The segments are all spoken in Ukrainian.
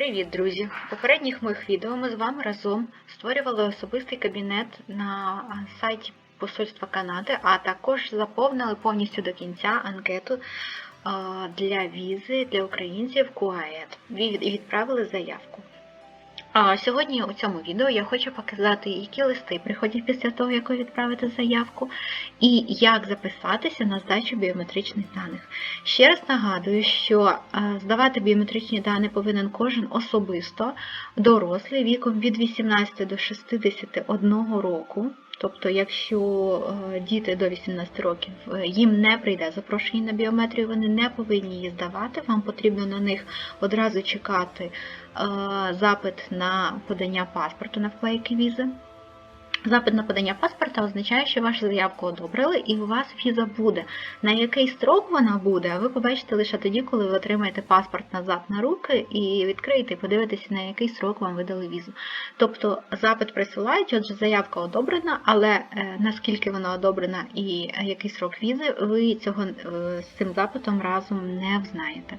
Привіт, друзі! В попередніх моїх відео ми з вами разом створювали особистий кабінет на сайті Посольства Канади, а також заповнили повністю до кінця анкету для візи для українців КУАЕД і відправили заявку. А сьогодні у цьому відео я хочу показати, які листи приходять після того, як ви відправите заявку, і як записатися на здачу біометричних даних. Ще раз нагадую, що е, здавати біометричні дані повинен кожен особисто, дорослий віком від 18 до 61 року. Тобто, якщо е, діти до 18 років е, їм не прийде запрошення на біометрію, вони не повинні її здавати. Вам потрібно на них одразу чекати запит на подання паспорту на вклейки візи. Запит на подання паспорта означає, що вашу заявку одобрили і у вас віза буде. На який строк вона буде, ви побачите лише тоді, коли ви отримаєте паспорт назад на руки і відкриєте і подивитеся, на який строк вам видали візу. Тобто запит присилають, отже, заявка одобрена, але е, наскільки вона одобрена і е, який срок візи, ви цього е, з цим запитом разом не взнаєте.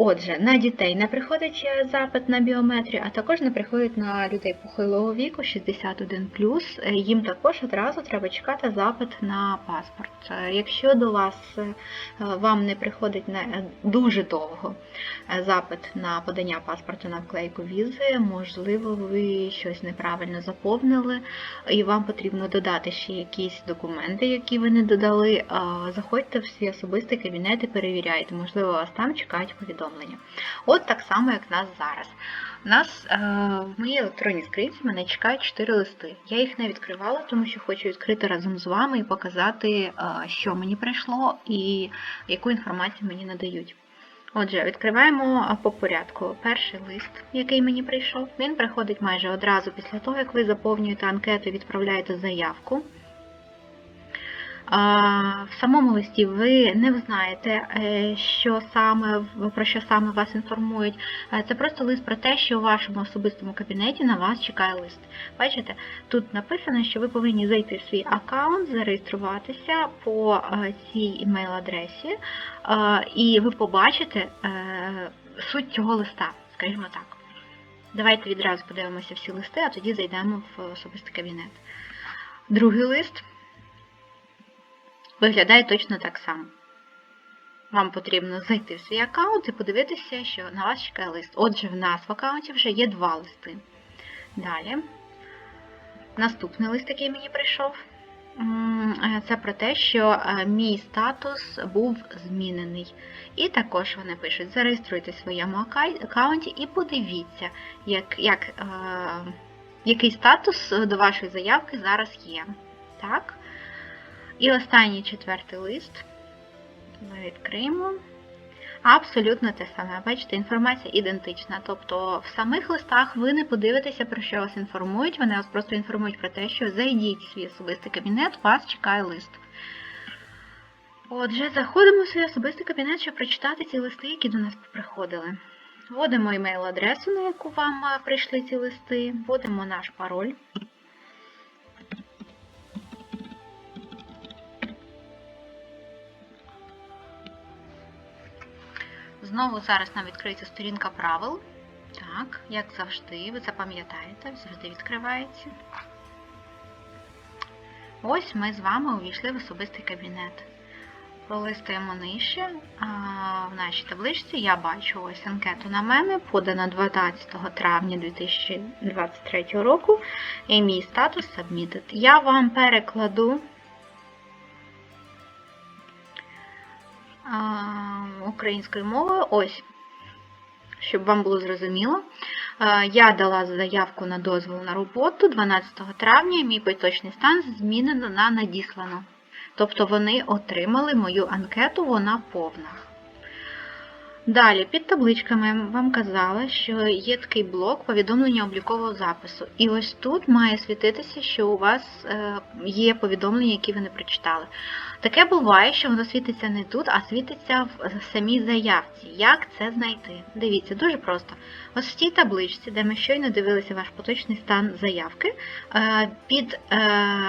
Отже, на дітей не приходить е, запит на біометрію, а також не приходить на людей похилого віку 61 Е, Їм також одразу треба чекати запит на паспорт. Е, Якщо до вас вам не приходить на дуже довго запит на подання паспорту на вклейку візи, можливо, ви щось неправильно заповнили, і вам потрібно додати ще якісь документи, які ви не додали. Заходьте в свій особистий кабінет і перевіряйте, можливо, вас там чекають повідомлення. От так само, як нас зараз. Нас е, в моїй електронній скринці мене чекають 4 листи. Я їх не відкривала, тому що хочу відкрити разом з вами і показати, е, що мені прийшло і яку інформацію мені надають. Отже, відкриваємо по порядку. Перший лист, який мені прийшов, він приходить майже одразу після того, як ви заповнюєте анкету і відправляєте заявку. В самому листі ви не знаєте, е, що саме, про що саме вас інформують. Е, Це просто лист про те, що у вашому особистому кабінеті на вас чекає лист. Бачите, тут написано, що ви повинні зайти в свій аккаунт, зареєструватися по е, цій імейл-адресі, і ви побачите суть цього листа, скажімо так. Давайте відразу подивимося всі листи, а тоді зайдемо в особистий кабінет. Другий лист виглядає точно так само. Вам потрібно зайти в свій аккаунт і подивитися, що на вас чекає лист. Отже, в нас в аккаунті вже є два листи. Далі. Наступний лист, який мені прийшов, це про те, що мій статус був змінений. І також вони пишуть: зареєструйте в своєму аккаунті і подивіться, як, як, е, який статус до вашої заявки зараз є. Так? І останній четвертий лист ми відкриємо. Абсолютно те саме. Бачите, інформація ідентична. Тобто в самих листах ви не подивитеся, про що вас інформують, вони вас просто інформують про те, що зайдіть в свій особистий кабінет, вас чекає лист. Отже, заходимо в свій особистий кабінет, щоб прочитати ці листи, які до нас приходили. Вводимо імейл-адресу, на яку вам прийшли ці листи, вводимо наш пароль. Знову зараз нам відкриється сторінка правил. Так, як завжди, ви запам'ятаєте, завжди відкривається. Ось ми з вами увійшли в особистий кабінет. Пролистуємо нижче. В нашій табличці я бачу ось анкету на мене, подана 12 травня 2023 року. І мій статус Submitted. Я вам перекладу українською мовою. Ось, щоб вам було зрозуміло. Я дала заявку на дозвіл на роботу 12 травня, і мій поточний стан змінено на надіслано. Тобто вони отримали мою анкету, вона повна. Далі, під табличками вам казала, що є такий блок повідомлення облікового запису. І ось тут має світитися, що у вас є повідомлення, які ви не прочитали. Таке буває, що воно світиться не тут, а світиться в самій заявці. Як це знайти? Дивіться, дуже просто. Ось в цій табличці, де ми щойно дивилися ваш поточний стан заявки, під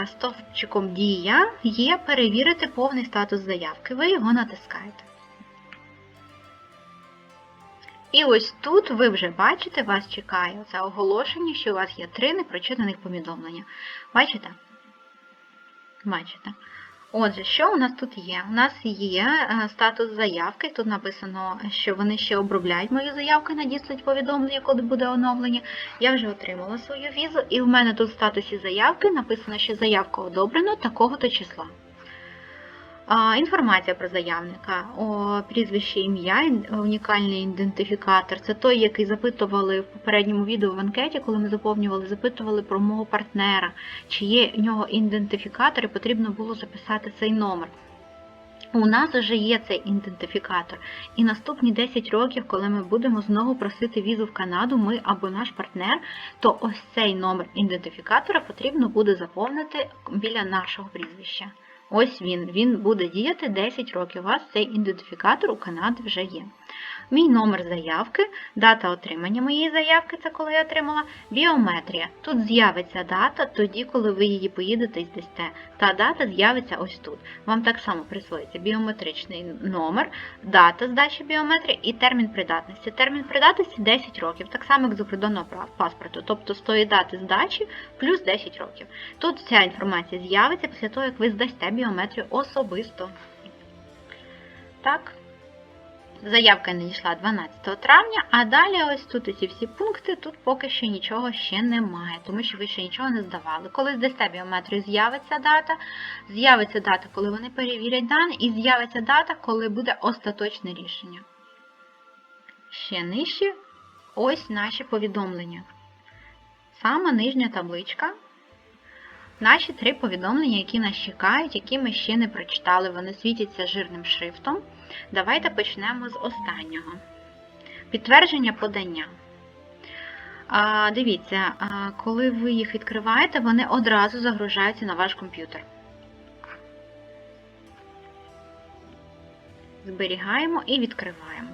стовпчиком Дія є перевірити повний статус заявки. Ви його натискаєте. І ось тут ви вже бачите, вас чекає це оголошення, що у вас є три непрочитаних повідомлення. Бачите? Бачите? Отже, що у нас тут є? У нас є е, статус заявки. Тут написано, що вони ще обробляють мою заявку і надіслать повідомлення, коли буде оновлення. Я вже отримала свою візу, і в мене тут в статусі заявки написано, що заявка одобрена такого-то числа. Інформація про заявника, прізвище, ім'я, унікальний ідентифікатор. Це той, який запитували в попередньому відео в анкеті, коли ми заповнювали, запитували про мого партнера, чи є в нього ідентифікатор, і потрібно було записати цей номер. У нас вже є цей ідентифікатор. І наступні 10 років, коли ми будемо знову просити візу в Канаду, ми або наш партнер, то ось цей номер ідентифікатора потрібно буде заповнити біля нашого прізвища. Ось він. Він буде діяти 10 років. У вас цей ідентифікатор у Канаді вже є. Мій номер заявки, дата отримання моєї заявки, це коли я отримала, біометрія. Тут з'явиться дата тоді, коли ви її поїдете і здасте. Та дата з'явиться ось тут. Вам так само присвоїться біометричний номер, дата здачі біометрії і термін придатності. Термін придатності 10 років, так само як закордонного прав- паспорту, тобто з тої дати здачі плюс 10 років. Тут ця інформація з'явиться після того, як ви здасте біометрію особисто. Так. Заявка надійшла 12 травня, а далі ось тут ці всі пункти, тут поки що нічого ще немає, тому що ви ще нічого не здавали. Коли здасте біометрію, з'явиться дата, з'явиться дата, коли вони перевірять дані, і з'явиться дата, коли буде остаточне рішення. Ще нижче ось наші повідомлення. Сама нижня табличка. Наші три повідомлення, які нас чекають, які ми ще не прочитали, вони світяться жирним шрифтом. Давайте почнемо з останнього. Підтвердження подання. А, дивіться, коли ви їх відкриваєте, вони одразу загружаються на ваш комп'ютер. Зберігаємо і відкриваємо.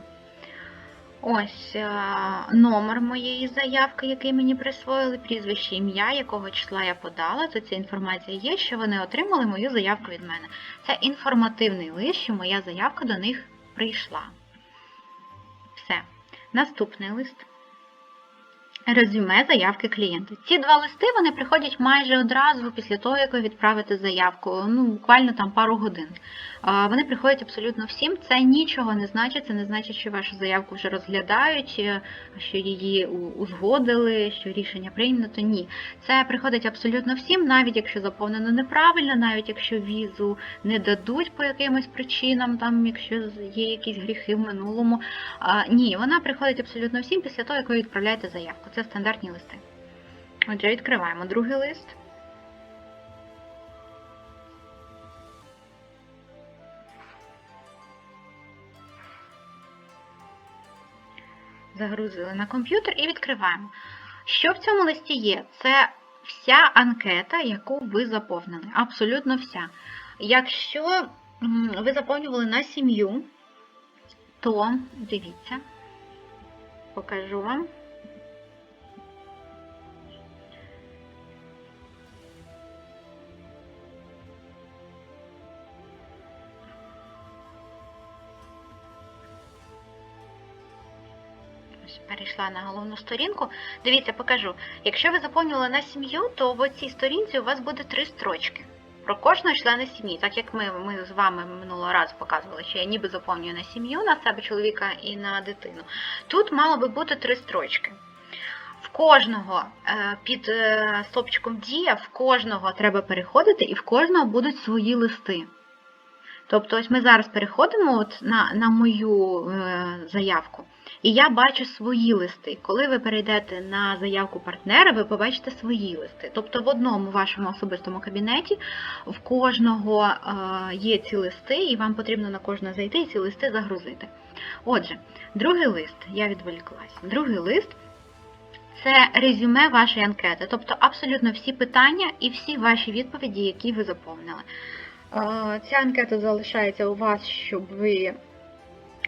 Ось а, номер моєї заявки, який мені присвоїли, прізвище ім'я, якого числа я подала. Тут ця інформація є, що вони отримали мою заявку від мене. Це інформативний лист, що моя заявка до них прийшла. Все. Наступний лист. Резюме заявки клієнта. Ці два листи вони приходять майже одразу після того, як ви відправите заявку, ну буквально там пару годин. Вони приходять абсолютно всім. Це нічого не значить. Це не значить, що вашу заявку вже розглядають, е, що її узгодили, що рішення прийнято. Ні. Це приходить абсолютно всім, навіть якщо заповнено неправильно, навіть якщо візу не дадуть по якимось причинам, там якщо є якісь гріхи в минулому. Ні, вона приходить абсолютно всім після того, як ви відправляєте заявку. Це стандартні листи. Отже, відкриваємо другий лист. Загрузили на комп'ютер і відкриваємо. Що в цьому листі є? Це вся анкета, яку ви заповнили. Абсолютно вся. Якщо ви заповнювали на сім'ю, то дивіться, покажу вам. Перейшла на головну сторінку. Дивіться, покажу. Якщо ви заповнювали на сім'ю, то в цій сторінці у вас буде три строчки. Про кожного члена сім'ї, так як ми, ми з вами минулого разу показували, що я ніби заповнюю на сім'ю, на себе чоловіка і на дитину. Тут мало би бути три строчки. В кожного е, під е, стопчиком дія, в кожного треба переходити, і в кожного будуть свої листи. Тобто, ось ми зараз переходимо от на, на мою е, заявку, і я бачу свої листи. Коли ви перейдете на заявку партнера, ви побачите свої листи. Тобто в одному вашому особистому кабінеті в кожного е, є ці листи, і вам потрібно на кожного зайти і ці листи загрузити. Отже, другий лист, я відволіклась. Другий лист це резюме вашої анкети, тобто абсолютно всі питання і всі ваші відповіді, які ви заповнили. Е, Ця анкета залишається у вас, щоб ви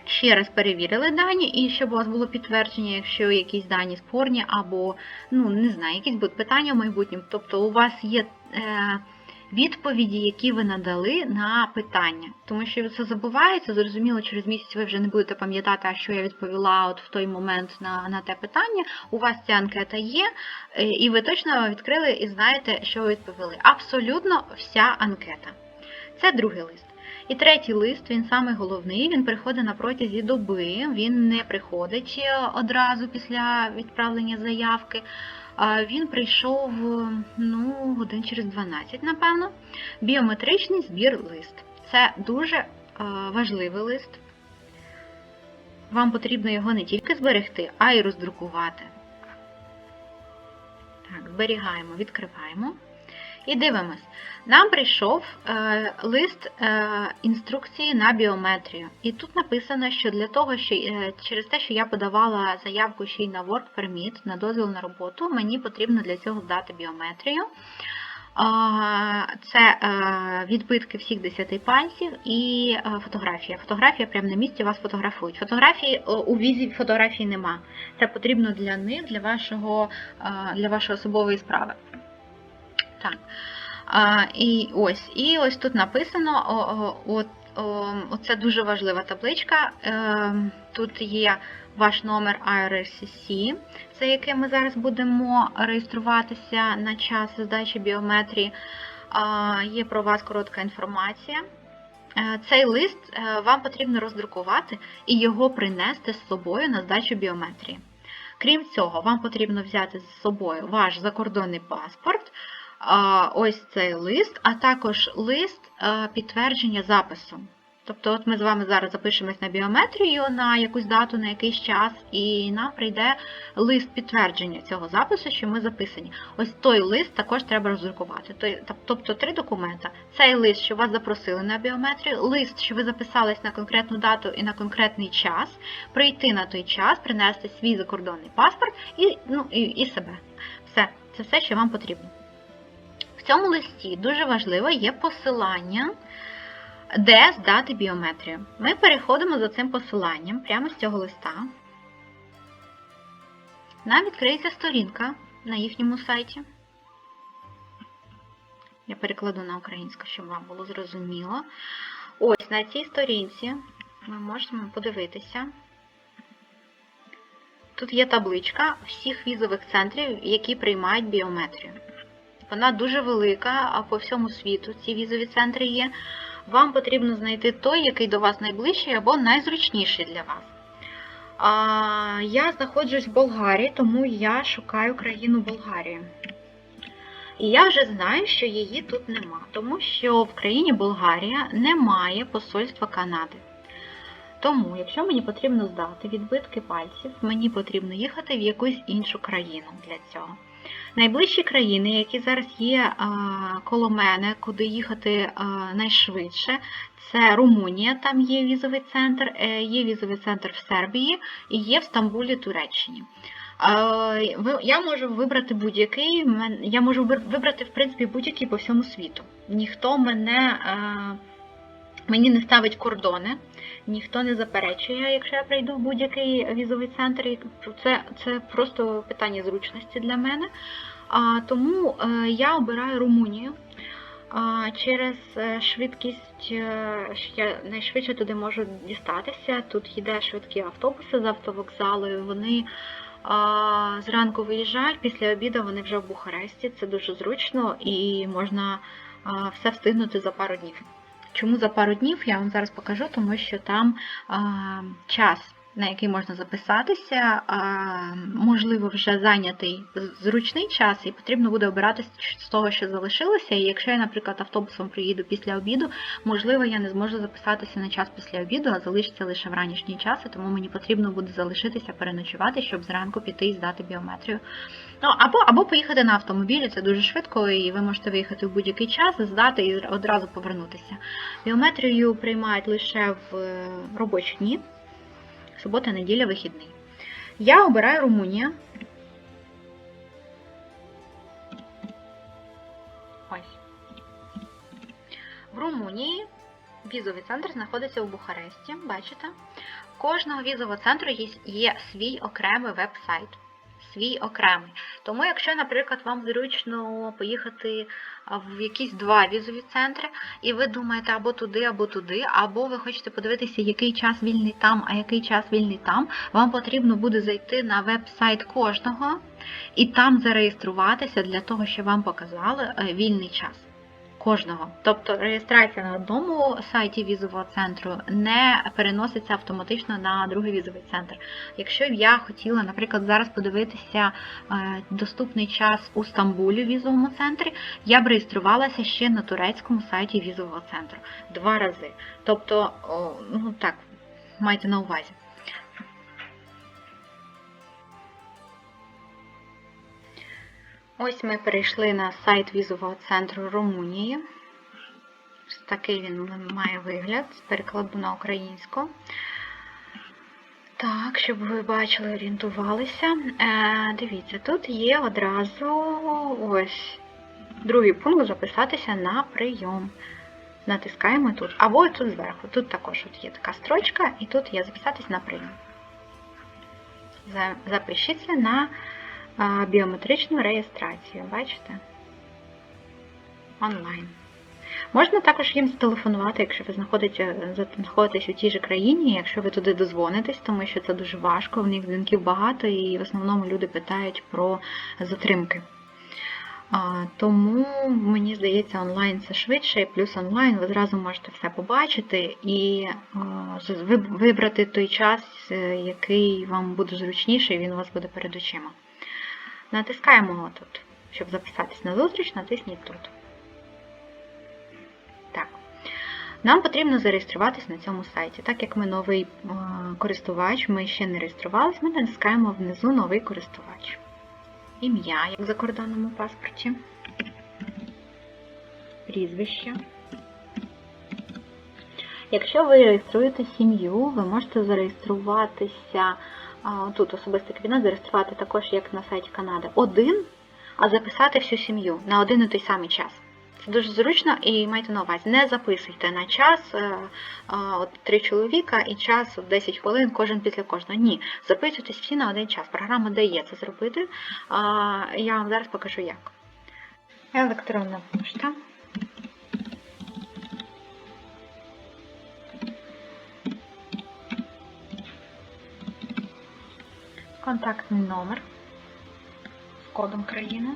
ще раз перевірили дані, і щоб у вас було підтвердження, якщо якісь дані спорні, або, ну, не знаю, якісь будуть питання в майбутньому. Тобто у вас є е, відповіді, які ви надали на питання. Тому що це забувається, зрозуміло, через місяць ви вже не будете пам'ятати, а що я відповіла от в той момент на, на те питання. У вас ця анкета є, е, і ви точно відкрили і знаєте, що ви відповіли. Абсолютно вся анкета. Це другий лист. І третій лист, він самий головний, він приходить на протязі доби, він не приходить одразу після відправлення заявки. Він прийшов ну, годин через 12, напевно. Біометричний збір лист. Це дуже важливий лист. Вам потрібно його не тільки зберегти, а й роздрукувати. Так, зберігаємо, відкриваємо. І дивимось. Нам прийшов е, лист е, інструкції на біометрію. І тут написано, що для того, що е, через те, що я подавала заявку ще й на Work Permit, на дозвіл на роботу, мені потрібно для цього здати біометрію. Це е, відбитки всіх 10 пальців і е, фотографія. Фотографія прямо на місці вас фотографують. Фотографії у візі фотографії нема. Це потрібно для них, для вашого, е, для вашої особової справи. Так. А, І ось і ось тут написано: о, оце дуже важлива табличка. Е, Тут є ваш номер IRCC, за яким ми зараз будемо реєструватися на час здачі біометрії. Є про вас коротка інформація. Е, Цей лист е, вам потрібно роздрукувати і його принести з собою на здачу біометрії. Крім цього, вам потрібно взяти з собою ваш закордонний паспорт ось цей лист, а також лист підтвердження запису. Тобто, от ми з вами зараз запишемось на біометрію на якусь дату, на якийсь час, і нам прийде лист підтвердження цього запису, що ми записані. Ось той лист також треба роздрукувати. Тобто три документи. Цей лист, що вас запросили на біометрію, лист, що ви записались на конкретну дату і на конкретний час, прийти на той час, принести свій закордонний паспорт і, ну, і, і себе. Все, це все, що вам потрібно. Цьому листі дуже важливо є посилання, де здати біометрію. Ми переходимо за цим посиланням прямо з цього листа. Нам відкриється сторінка на їхньому сайті. Я перекладу на українську, щоб вам було зрозуміло. Ось на цій сторінці ми можемо подивитися. Тут є табличка всіх візових центрів, які приймають біометрію. Вона дуже велика, а по всьому світу ці візові центри є. Вам потрібно знайти той, який до вас найближчий або найзручніший для вас. А, Я знаходжусь в Болгарії, тому я шукаю країну Болгарію. І я вже знаю, що її тут нема, тому що в країні Болгарія немає посольства Канади. Тому, якщо мені потрібно здати відбитки пальців, мені потрібно їхати в якусь іншу країну для цього. Найближчі країни, які зараз є коло мене, куди їхати найшвидше, це Румунія, там є візовий центр, е, є візовий центр в Сербії і є в Стамбулі, Туреччині. Я можу вибрати будь-який, я можу вибрати, в принципі, будь-який по всьому світу. Ніхто мене мені не ставить кордони, ніхто не заперечує, якщо я прийду в будь-який візовий центр. Це це просто питання зручності для мене. А, Тому е, я обираю Румунію. Через е, швидкість, е, що я найшвидше туди можу дістатися. Тут йде швидкі автобуси з автовокзалу, вони а, зранку виїжджають, після обіду вони вже в Бухаресті. Це дуже зручно і можна все встигнути за пару днів. Чому за пару днів я вам зараз покажу, тому що там а, час на який можна записатися, можливо, вже зайнятий зручний час, і потрібно буде обирати з того, що залишилося. І якщо я, наприклад, автобусом приїду після обіду, можливо, я не зможу записатися на час після обіду, а залишиться лише в ранішній час, тому мені потрібно буде залишитися, переночувати, щоб зранку піти і здати біометрію. Ну, Або або поїхати на автомобілі, це дуже швидко, і ви можете виїхати в будь-який час, здати і одразу повернутися. Біометрію приймають лише в е, робочі дні субота, неділя, вихідний. Я обираю Румунія. Ось. В Румунії візовий центр знаходиться у Бухаресті, бачите? У кожного візового центру є свій окремий веб-сайт, свій окремий. Тому, якщо, наприклад, вам зручно поїхати в якісь два візові центри, і ви думаєте або туди, або туди, або ви хочете подивитися, який час вільний там, а який час вільний там, вам потрібно буде зайти на веб-сайт кожного і там зареєструватися для того, щоб вам показали е, вільний час кожного. Тобто реєстрація на одному сайті візового центру не переноситься автоматично на другий візовий центр. Якщо б я хотіла, наприклад, зараз подивитися е, доступний час у Стамбулі візовому центрі, я б реєструвалася ще на турецькому сайті візового центру два рази. Тобто, ну так, майте на увазі. Ось ми перейшли на сайт візового центру Румунії. Такий він має вигляд з перекладу на українську. Так, щоб ви бачили, орієнтувалися. Е, Дивіться, тут є одразу ось другий пункт записатися на прийом. Натискаємо тут. Або тут зверху. Тут також от є така строчка, і тут є записатись на прийом. Запишіться на а, біометричну реєстрацію, бачите? Онлайн. Можна також їм зателефонувати, якщо ви знаходитесь у тій же країні, якщо ви туди дозвонитесь, тому що це дуже важко, в них дзвінків багато і в основному люди питають про затримки. Тому мені здається, онлайн це швидше, і плюс онлайн ви зразу можете все побачити і вибрати той час, е, який вам буде зручніше, і він у вас буде перед очима. Натискаємо тут, щоб записатись на зустріч, натисніть тут. Так. Нам потрібно зареєструватись на цьому сайті. Так як ми новий е, користувач, ми ще не реєструвалися, ми натискаємо внизу новий користувач. Ім'я, як в закордонному паспорті. Прізвище. Якщо ви реєструєте сім'ю, ви можете зареєструватися тут особистий кабінет, зареєструвати також, як на сайті Канади, один, а записати всю сім'ю на один і той самий час. Це дуже зручно і майте на увазі, не записуйте на час е, от три чоловіка і час от 10 хвилин кожен після кожного. Ні, записуйтесь всі на один час. Програма дає це зробити. Я вам зараз покажу як. Електронна пошта. Контактний номер з кодом країни.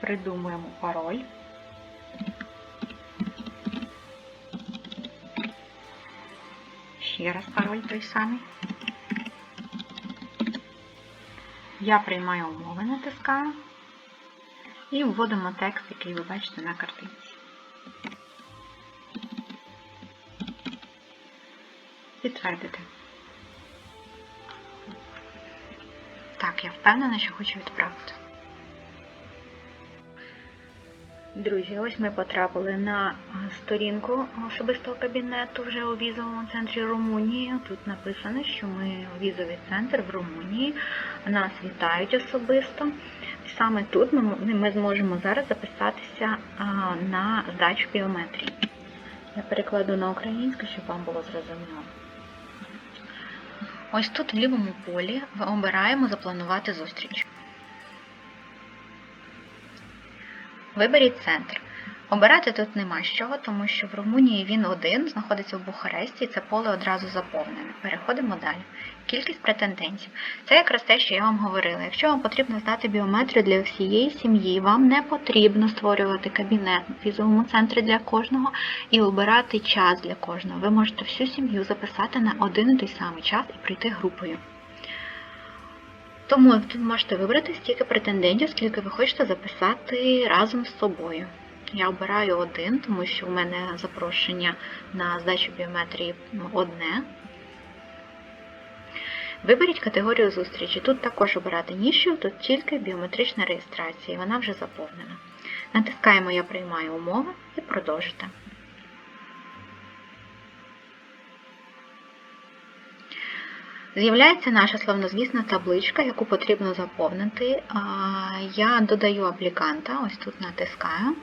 Придумуємо пароль. Ще раз пароль той самий. Я приймаю умови, натискаю і вводимо текст, який ви бачите на картинці. Підтвердити. Так, я впевнена, що хочу відправити. Друзі, ось ми потрапили на сторінку особистого кабінету вже у візовому центрі Румунії. Тут написано, що ми у візовий центр в Румунії. Нас вітають особисто. Саме тут ми, ми зможемо зараз записатися а, на здачу біометрії. Я перекладу на українську, щоб вам було зрозуміло. Ось тут в лівому полі ми обираємо запланувати зустріч. Виберіть центр. Обирати тут нема чого, тому що в Румунії він один, знаходиться в Бухаресті, і це поле одразу заповнене. Переходимо далі. Кількість претендентів. Це якраз те, що я вам говорила. Якщо вам потрібно здати біометрію для всієї сім'ї, вам не потрібно створювати кабінет в візовому центрі для кожного і обирати час для кожного. Ви можете всю сім'ю записати на один і той самий час і прийти групою. Тому ви можете вибрати стільки претендентів, скільки ви хочете записати разом з собою. Я обираю один, тому що у мене запрошення на здачу біометрії одне. Виберіть категорію зустрічі. Тут також обирати ніщо, тут тільки біометрична реєстрація, вона вже заповнена. Натискаємо Я приймаю умови і продовжити. З'являється наша славнозвісна табличка, яку потрібно заповнити. Я додаю апліканта, ось тут натискаю.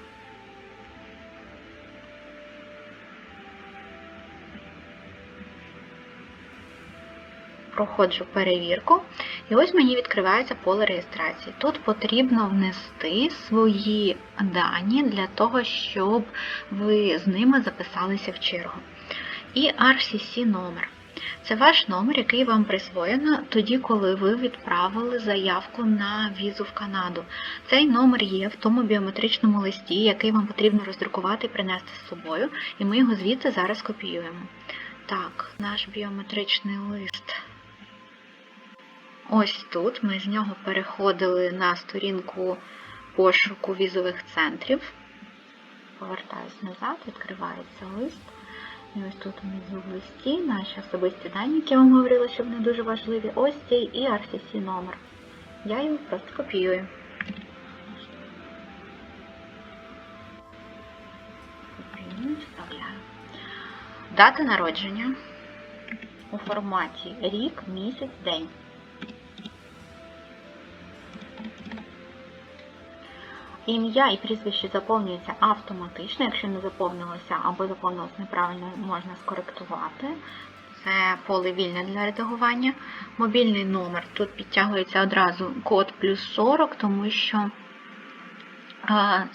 Проходжу перевірку, і ось мені відкривається поле реєстрації. Тут потрібно внести свої дані для того, щоб ви з ними записалися в чергу. І RCC номер. Це ваш номер, який вам присвоєно тоді, коли ви відправили заявку на візу в Канаду. Цей номер є в тому біометричному листі, який вам потрібно роздрукувати і принести з собою, і ми його звідси зараз копіюємо. Так, наш біометричний лист. Ось тут ми з нього переходили на сторінку пошуку візових центрів. Повертаюсь назад, відкривається лист. І ось тут внизу в листі наші особисті дані, які я вам говорила, що вони дуже важливі. Ось цей і RCC номер. Я його просто. Копіюю, вставляю. Дата народження у форматі рік, місяць, день. Ім'я і прізвище заповнюється автоматично, якщо не заповнилося або заповнилось неправильно, можна скоректувати. Це поле вільне для редагування. Мобільний номер. Тут підтягується одразу код плюс 40, тому що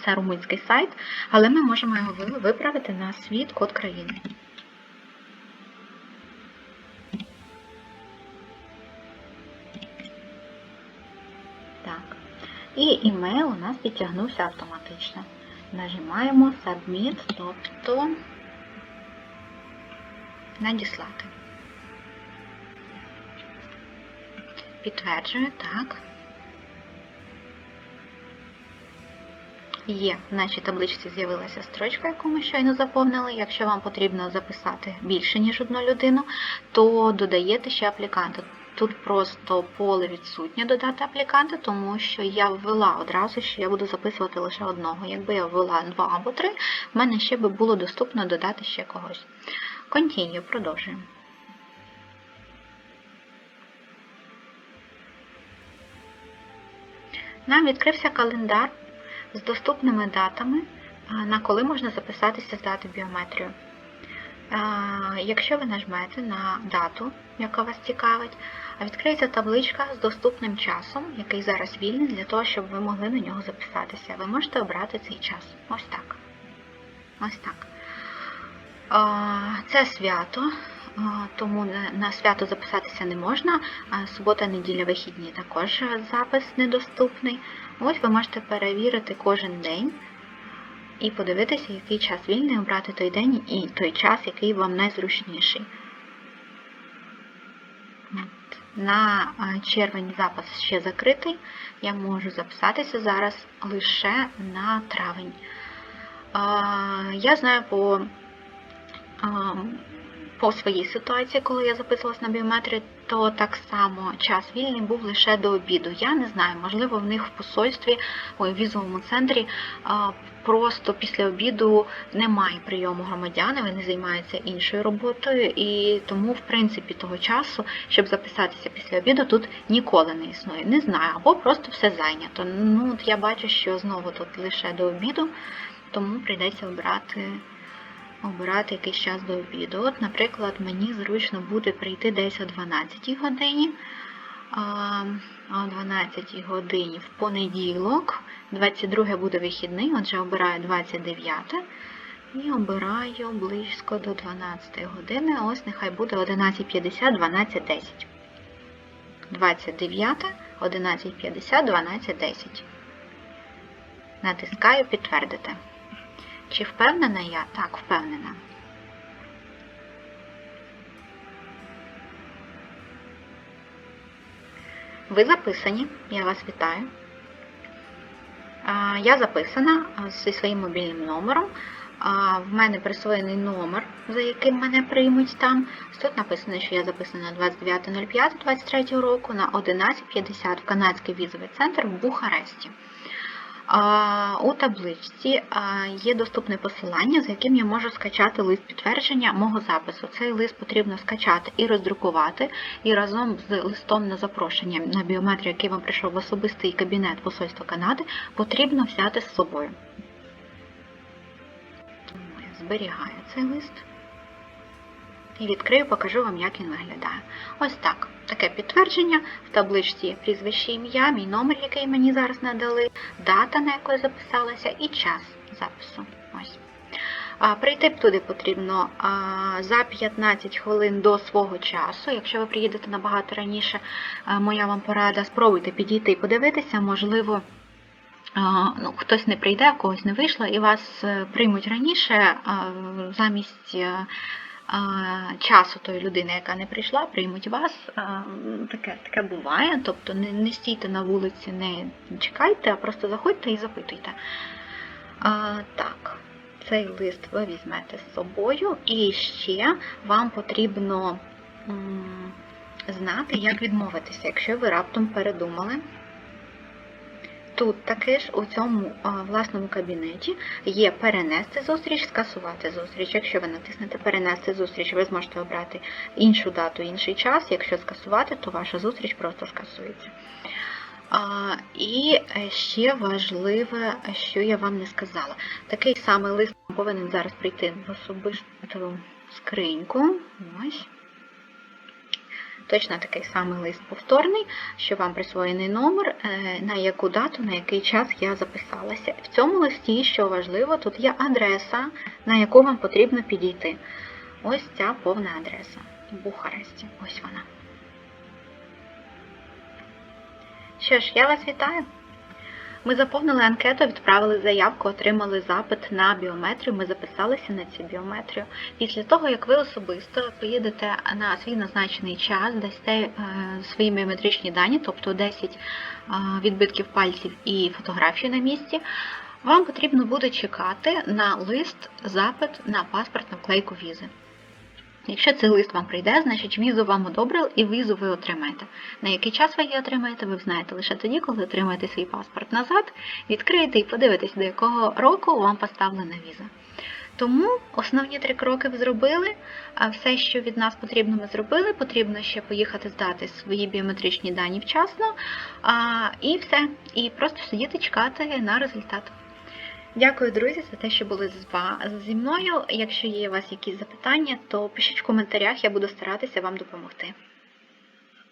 це румунський сайт, але ми можемо його виправити на свій код країни. І імейл у нас підтягнувся автоматично. Нажимаємо Submit, тобто надіслати. Підтверджую, так. Є, в нашій табличці з'явилася строчка, яку ми щойно заповнили. Якщо вам потрібно записати більше, ніж одну людину, то додаєте ще апліканта. Тут просто поле відсутнє додати апліканта, тому що я ввела одразу, що я буду записувати лише одного. Якби я ввела два або три, в мене ще би було доступно додати ще когось. Continue, продовжуємо. Нам відкрився календар з доступними датами, на коли можна записатися здати біометрію. Якщо ви нажмете на дату, яка вас цікавить, відкриється табличка з доступним часом, який зараз вільний, для того, щоб ви могли на нього записатися. Ви можете обрати цей час. Ось так. Ось так. Це свято, тому на свято записатися не можна. Субота, неділя, вихідні також запис недоступний. Ось ви можете перевірити кожен день і подивитися, який час вільний, обрати той день і той час, який вам найзручніший. На червень запис ще закритий. Я можу записатися зараз лише на травень. Я знаю по по своїй ситуації, коли я записувалась на біометрію, то так само час вільний був лише до обіду. Я не знаю, можливо, в них в посольстві, в візовому центрі просто після обіду немає прийому громадян, вони займаються іншою роботою, і тому, в принципі, того часу, щоб записатися після обіду, тут ніколи не існує. Не знаю, або просто все зайнято. Ну, от Я бачу, що знову тут лише до обіду, тому прийдеться обрати обирати якийсь час до обіду. От, Наприклад, мені зручно буде прийти десь о 12 годині. О 12 годині в понеділок, 22 буде вихідний, отже, обираю 29 і обираю близько до 12 години. Ось нехай буде 11.50, 12.10. 29, 11.50, 12.10. Натискаю підтвердити. Чи впевнена я? Так, впевнена. Ви записані, я вас вітаю. Я записана зі своїм мобільним номером. В мене присвоєний номер, за яким мене приймуть там. Тут написано, що я записана 29.05.23 року на 11.50 в канадський візовий центр в Бухаресті. У табличці є доступне посилання, за яким я можу скачати лист підтвердження мого запису. Цей лист потрібно скачати і роздрукувати, і разом з листом на запрошення на біометрію, який вам прийшов в особистий кабінет Посольства Канади, потрібно взяти з собою. Зберігаю цей лист. І відкрию, покажу вам, як він виглядає. Ось так. Таке підтвердження. В табличці прізвище ім'я, мій номер, який мені зараз надали, дата, на яку я записалася, і час запису. Ось. Прийти туди потрібно за 15 хвилин до свого часу. Якщо ви приїдете набагато раніше, а, моя вам порада, спробуйте підійти і подивитися, можливо. Ну, хтось не прийде, когось не вийшло, і вас е, приймуть раніше замість е, часу тої людини, яка не прийшла, приймуть вас. Таке, таке буває. Тобто не, не стійте на вулиці, не чекайте, а просто заходьте і запитуйте. А, так, цей лист ви візьмете з собою, і ще вам потрібно знати, як відмовитися, якщо ви раптом передумали. Тут таки ж у цьому власному кабінеті є перенести зустріч, скасувати зустріч. Якщо ви натиснете перенести зустріч, ви зможете обрати іншу дату, інший час. Якщо скасувати, то ваша зустріч просто скасується. А, І ще важливе, що я вам не сказала. Такий самий лист повинен зараз прийти в особисту скриньку. Ось. Точно такий самий лист повторний, що вам присвоєний номер, е, на яку дату, на який час я записалася. В цьому листі, що важливо, тут є адреса, на яку вам потрібно підійти. Ось ця повна адреса в Бухаресті. Ось вона. Що ж, я вас вітаю. Ми заповнили анкету, відправили заявку, отримали запит на біометрію. Ми записалися на цю біометрію. Після того, як ви особисто поїдете на свій назначений час, дасте е, свої біометричні дані, тобто 10 е, відбитків пальців і фотографію на місці, вам потрібно буде чекати на лист запит на паспортну вклейку візи. Якщо цей лист вам прийде, значить візу вам одобрили і візу ви отримаєте. На який час ви її отримаєте, ви знаєте лише тоді, коли отримаєте свій паспорт назад, відкриєте і подивитесь, до якого року вам поставлена віза. Тому основні три кроки ви зробили, а все, що від нас потрібно, ми зробили. Потрібно ще поїхати здати свої біометричні дані вчасно, а, і все. І просто сидіти чекати на результат. Дякую, друзі, за те, що були зі мною. Якщо є у вас якісь запитання, то пишіть в коментарях, я буду старатися вам допомогти.